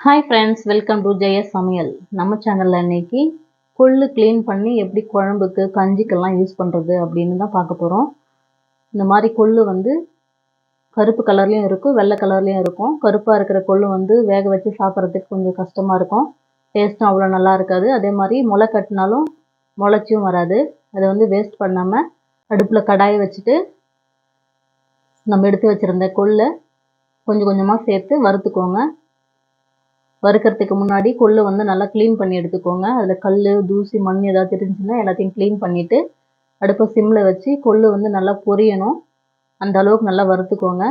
Hi friends welcome to Jayas சமையல் நம்ம சேனலில் இன்னைக்கு கொள்ளு க்ளீன் பண்ணி எப்படி குழம்புக்கு கஞ்சிக்கெல்லாம் யூஸ் பண்ணுறது அப்படின்னு தான் பார்க்க போகிறோம் இந்த மாதிரி கொள்ளு வந்து கருப்பு கலர்லேயும் இருக்கும் வெள்ளை கலர்லேயும் இருக்கும். கருப்பாக இருக்கிற கொள்ளு வந்து வேக வச்சு சாப்பிட்றதுக்கு கொஞ்சம் கஷ்டமாக இருக்கும். டேஸ்ட்டும் அவ்வளோ நல்லா இருக்காது. அதே மாதிரி முளை கட்டினாலும் முளைச்சியும் வராது. அதை வந்து வேஸ்ட் பண்ணாமல் அடுப்பில் கடாயை வச்சுட்டு நம்ம எடுத்து வச்சுருந்த கொள்ளை கொஞ்சம் கொஞ்சமாக சேர்த்து வறுத்துக்கோங்க. வறுக்கிறதுக்கு முன்னாடி கொள்ளு வந்து நல்லா க்ளீன் பண்ணி எடுத்துக்கோங்க. அதில் கல் தூசி மண் ஏதாவது இருந்துச்சுன்னா எல்லாத்தையும் க்ளீன் பண்ணிவிட்டு அடுப்பை சிம்மில் வச்சு கொள்ளு வந்து நல்லா பொரியணும். அந்த அளவுக்கு நல்லா வறுத்துக்கோங்க.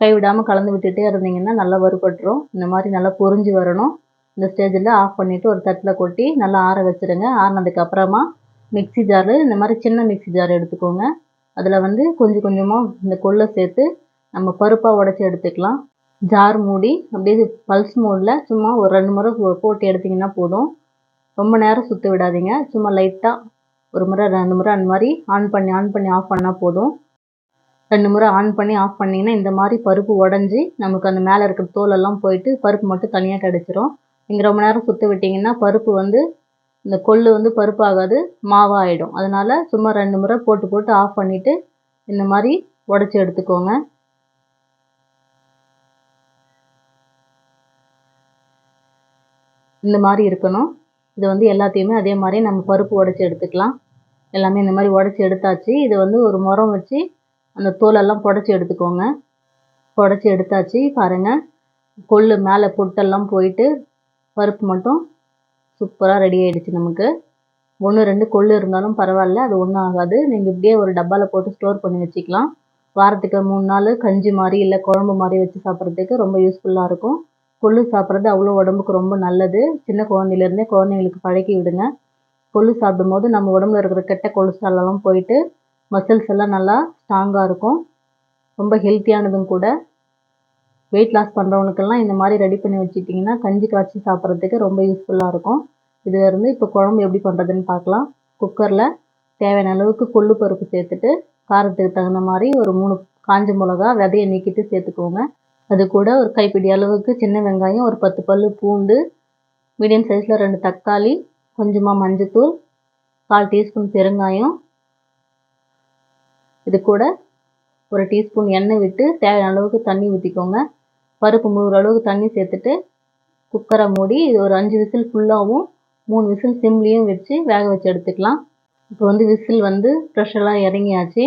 கைவிடாமல் கலந்து விட்டுட்டே இருந்தீங்கன்னா நல்லா வறுபட்டுரும். இந்த மாதிரி நல்லா பொரிஞ்சு வரணும். இந்த ஸ்டேஜில் ஆஃப் பண்ணிவிட்டு ஒரு தட்டில் கொட்டி நல்லா ஆற வச்சுருங்க. ஆறினதுக்கு அப்புறமா மிக்ஸி ஜாரு இந்த மாதிரி சின்ன மிக்ஸி ஜார் எடுத்துக்கோங்க. அதில் வந்து கொஞ்சம் கொஞ்சமாக இந்த கொள்ளை சேர்த்து நம்ம பருப்பாக உடச்சி எடுத்துக்கலாம். ஜார் மூடி அப்படியே பல்ஸ் மோடில் சும்மா ஒரு ரெண்டு முறை போட்டு எடுத்திங்கன்னா போதும். ரொம்ப நேரம் சுற்ற விடாதீங்க. சும்மா லைட்டாக ஒரு முறை ரெண்டு முறை அந்த மாதிரி ஆன் பண்ணி ஆன் பண்ணி ஆஃப் பண்ணால் போதும். ரெண்டு முறை ஆன் பண்ணி ஆஃப் பண்ணிங்கன்னா இந்த மாதிரி பருப்பு உடஞ்சி நமக்கு அந்த மேலே இருக்கிற தோலெல்லாம் போயிட்டு பருப்பு மட்டும் தனியாக கிடச்சிரும். நீங்கள் ரொம்ப நேரம் சுற்ற விட்டிங்கன்னா பருப்பு வந்து இந்த கொள்ளு வந்து பருப்பு ஆகாது மாவாகிடும் அதனால் சும்மா ரெண்டு முறை போட்டு போட்டு ஆஃப் பண்ணிவிட்டு இந்த மாதிரி உடச்சி எடுத்துக்கோங்க. இந்த மாதிரி இருக்கணும். இது வந்து எல்லாத்தையுமே அதே மாதிரி நம்ம பருப்பு உடச்சி எடுத்துக்கலாம். எல்லாமே இந்த மாதிரி உடச்சி எடுத்தாச்சு. இதை வந்து ஒரு முறம் வச்சு அந்த தோலெல்லாம் புடச்சி எடுத்துக்கோங்க. புடச்சி எடுத்தாச்சு பாருங்கள் கொள்ளு மேலே பொட்டெல்லாம் போயிட்டு பருப்பு மட்டும் சூப்பராக ரெடி ஆகிடுச்சு நமக்கு. ஒன்று ரெண்டு கொள்ளு இருந்தாலும் பரவாயில்ல. அது ஒன்றும் ஆகாது. நீங்கள் இப்படியே ஒரு டப்பாவில் போட்டு ஸ்டோர் பண்ணி வச்சுக்கலாம். வாரத்துக்கு மூணு நாள் கஞ்சி மாதிரி இல்லை குழம்பு மாதிரி வச்சு சாப்பிட்றதுக்கு ரொம்ப யூஸ்ஃபுல்லாக இருக்கும். கொள்ளு சாப்பிட்றது அவ்வளோ உடம்புக்கு ரொம்ப நல்லது. சின்ன குழந்தையிலேருந்தே குழந்தைங்களுக்கு பழக்கி விடுங்க. கொள்ளு சாப்பிடும்போது நம்ம உடம்புல இருக்கிற கெட்ட கொலஸ்ட்ராலெல்லாம் போயிட்டு மசில்ஸ் எல்லாம் நல்லா ஸ்ட்ராங்காக இருக்கும். ரொம்ப ஹெல்த்தியானதும் கூட. வெயிட் லாஸ் பண்ணுறவங்களுக்கெல்லாம் இந்த மாதிரி ரெடி பண்ணி வச்சுட்டிங்கன்னா கஞ்சி காய்ச்சி சாப்பிட்றதுக்கு ரொம்ப யூஸ்ஃபுல்லாக இருக்கும். இதிலேருந்து இப்போ குழம்பு எப்படி பண்ணுறதுன்னு பார்க்கலாம். குக்கரில் தேவையான அளவுக்கு கொள்ளு பருப்பு சேர்த்துட்டு காரத்துக்கு தகுந்த மாதிரி ஒரு மூணு காஞ்ச மிளகா விதையை நீக்கிட்டு சேர்த்துக்கோங்க. அது கூட ஒரு கைப்பிடி அளவுக்கு சின்ன வெங்காயம் ஒரு பத்து பல் பூண்டு மீடியம் சைஸில் ரெண்டு தக்காளி கொஞ்சமாக மஞ்சத்தூள் கால் டீஸ்பூன் பெருங்காயம். இது கூட ஒரு டீஸ்பூன் எண்ணெய் விட்டு தேவையான அளவுக்கு தண்ணி ஊற்றிக்கோங்க பருப்பு முழுகிற அளவுக்கு தண்ணி சேர்த்துட்டு குக்கரை மூடி இது ஒரு அஞ்சு விசில் ஃபுல்லாகவும் மூணு விசில் சிம்லேயும் வச்சு வேக வச்சு எடுத்துக்கலாம். இப்போ வந்து விசில் வந்து ஃப்ரெஷ்ஷெல்லாம் இறங்கியாச்சு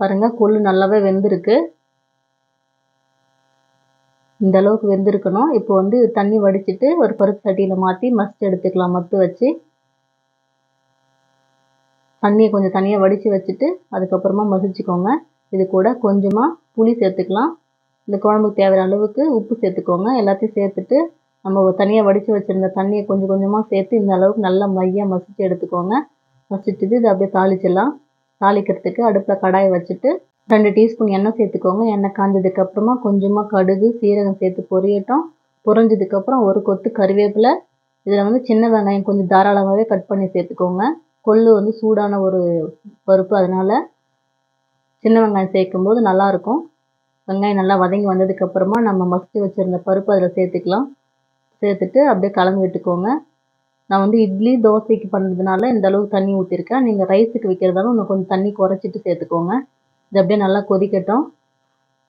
பாருங்கள் கொள்ளு நல்லாவே வெந்திருக்கு. இந்த அளவுக்கு வெந்திருக்கணும். இப்போ வந்து தண்ணி வடிச்சிட்டு ஒரு பருப்பு சட்டியில் மாற்றி மஸ்ட் எடுத்துக்கலாம். மத்து வச்சு. தண்ணியை கொஞ்சம் தனியாக வடித்து வச்சுட்டு அதுக்கப்புறமா மசிச்சுக்கோங்க. இது கூட கொஞ்சமாக புளி சேர்த்துக்கலாம். இந்த குழம்புக்கு தேவையான அளவுக்கு உப்பு சேர்த்துக்கோங்க. எல்லாத்தையும் சேர்த்துட்டு நம்ம தனியாக வடித்து வச்சுருந்த தண்ணியை கொஞ்சம் கொஞ்சமாக சேர்த்து இந்த அளவுக்கு நல்லா மையாக மசித்து எடுத்துக்கோங்க. மசிச்சுட்டு இதை அப்படியே தாளிச்சிடலாம். தாளிக்கிறதுக்கு அடுப்பில் கடாயை வச்சுட்டு ரெண்டு டீஸ்பூன் எண்ணெய் சேர்த்துக்கோங்க. எண்ணெய் காஞ்சதுக்கப்புறமா கொஞ்சமாக கடுகு சீரகம் சேர்த்து பொரியட்டும். பொரிஞ்சதுக்கப்புறம் ஒரு கொத்து கருவேப்பிலை. இதில் வந்து சின்ன வெங்காயம் கொஞ்சம் தாராளமாகவே கட் பண்ணி சேர்த்துக்கோங்க. கொள்ளு வந்து சூடான ஒரு பருப்பு அதனால் சின்ன வெங்காயம் சேர்க்கும்போது நல்லாயிருக்கும் வெங்காயம் நல்லா வதங்கி வந்ததுக்கப்புறமா நம்ம மசித்து வச்சுருந்த பருப்பு அதில் சேர்த்துக்கலாம். சேர்த்துட்டு அப்படியே கலந்து விட்டுக்கோங்க. நான் வந்து இட்லி தோசைக்கு பண்ணுறதுனால இந்த அளவுக்கு தண்ணி ஊற்றிருக்கேன் நீங்கள் ரைஸுக்கு வைக்கிறதாலும் இன்னும் கொஞ்சம் தண்ணி குறைச்சிட்டு சேர்த்துக்கோங்க. இது அப்படியே நல்லா கொதிக்கட்டும்.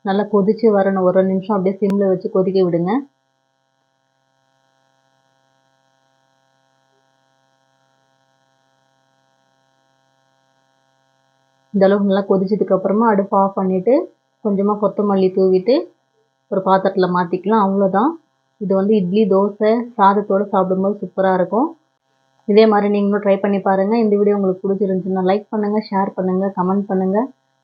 நல்லா கொதித்து வரணும். ஒரு நிமிஷம் அப்படியே சிம்மில் வச்சு கொதிக்க விடுங்க. இந்த அளவுக்கு நல்லா கொதிச்சதுக்கு அப்புறமா அடுப்பு ஆஃப் பண்ணிவிட்டு கொஞ்சமாக கொத்தமல்லி தூவிட்டு ஒரு பாத்திரத்தில் மாற்றிக்கலாம் அவ்வளோதான் இது வந்து இட்லி தோசை சாதத்தோடு சாப்பிடும்போது சூப்பராக இருக்கும். இதே மாதிரி நீங்களும் ட்ரை பண்ணி பாருங்கள் இந்த வீடியோ உங்களுக்கு பிடிச்சிருந்துச்சுன்னா லைக் பண்ணுங்கள் ஷேர் பண்ணுங்கள் கமெண்ட் பண்ணுங்கள்